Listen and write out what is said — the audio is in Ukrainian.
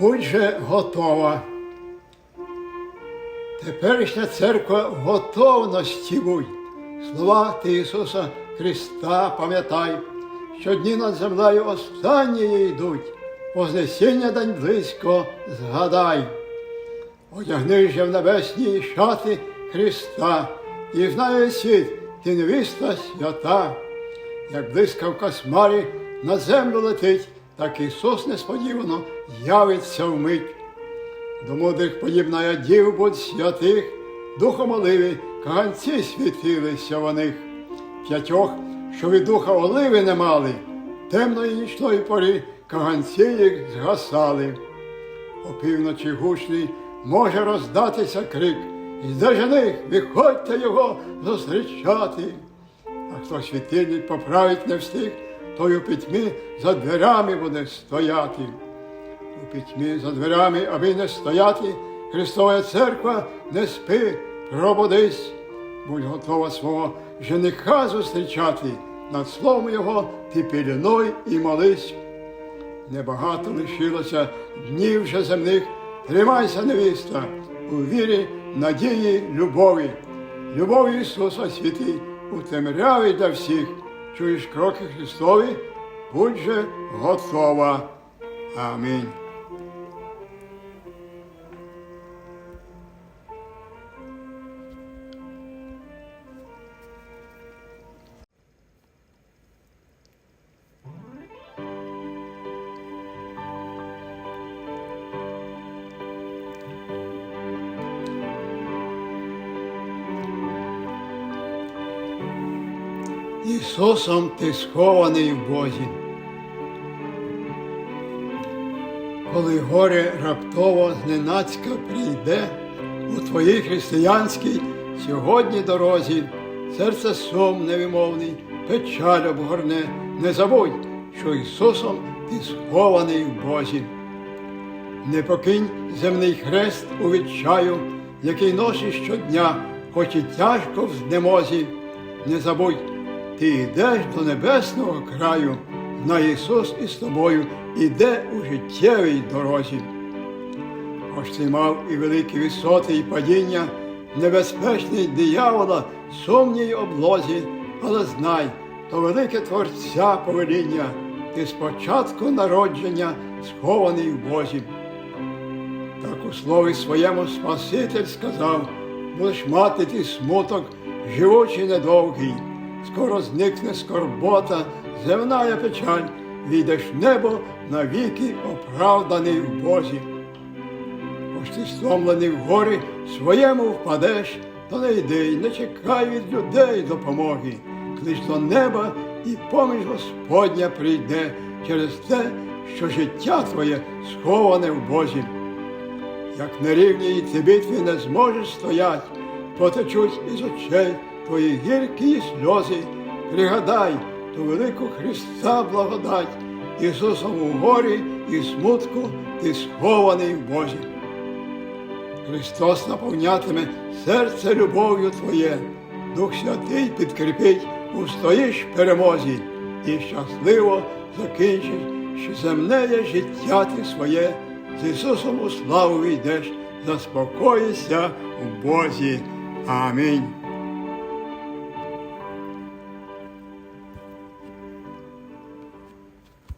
будь же готова. Теперішня церква в готовності будь. Слова ти Ісуса Христа пам'ятай, що дні над землею останні йдуть, Вознесіння день близько згадай. Одягни же в небесні шати Христа, і знає світ, ти невіста свята. Як блискавка смарі на землю летить, так Ісус несподівано явиться вмить. До мудрих подібна дів будь святих, духом оливі каганці світилися в них. П'ятьох, що від духа оливи не мали, темної нічної порі каганці їх згасали. Опівночі гучний може роздатися крик, і де жених, виходьте його зустрічати. А хто світильник поправить не встиг, той у пітьмі за дверями буде стояти. У пітьмі за дверями, аби не стояти, Христова церква не спи, пробудись, будь готова свого жениха зустрічати, над словом його ти пілінуй і молись. Небагато лишилося днів вже земних, тримайся, невіста, у вірі, надії, любові. Любов Ісуса святий, у темряві для всіх. Чуєш кроки Христові, будь же готова. Амінь. Ісусом ти схований в Бозі. Коли горе раптово зненацька прийде у твоїй християнській сьогодні дорозі, серце сум невимовний, печаль обгорне, не забудь, що Ісусом ти схований в Бозі. Не покинь земний хрест у відчаю, який носиш щодня, хоч і тяжко в знемозі. Не забудь, ти йдеш до небесного краю, на Ісус із тобою іде у життєвій дорозі. Хоч ти мав і великі висоти, і падіння, небезпечний диявола, сумній облозі, але знай, то велике Творця повеління, ти спочатку народження схований в Бозі. Так у слові своєму Спаситель сказав, будеш мати ти смуток, живучий недовгий, скоро зникне скорбота, земна печаль, війдеш небо навіки оправданий в Бозі. Хоч ти стомлений в горі своєму впадеш, то не йди, не чекай від людей допомоги, клич до неба і поміж Господня прийде. Через те, що життя твоє сховане в Бозі. Як на рівні ці битві не зможеш стоять, потечуть із очей твої гіркі сльози. Пригадай ту велику Христа благодать, Ісусом у горі і смутку ти схований в Бозі. Христос наповнятиме серце любов'ю Твоє, Дух Святий підкріпить у стоїш перемозі і щасливо закінчиш, що земне життя ти своє з Ісусом у славу йдеш, заспокоїся у Бозі. Амінь.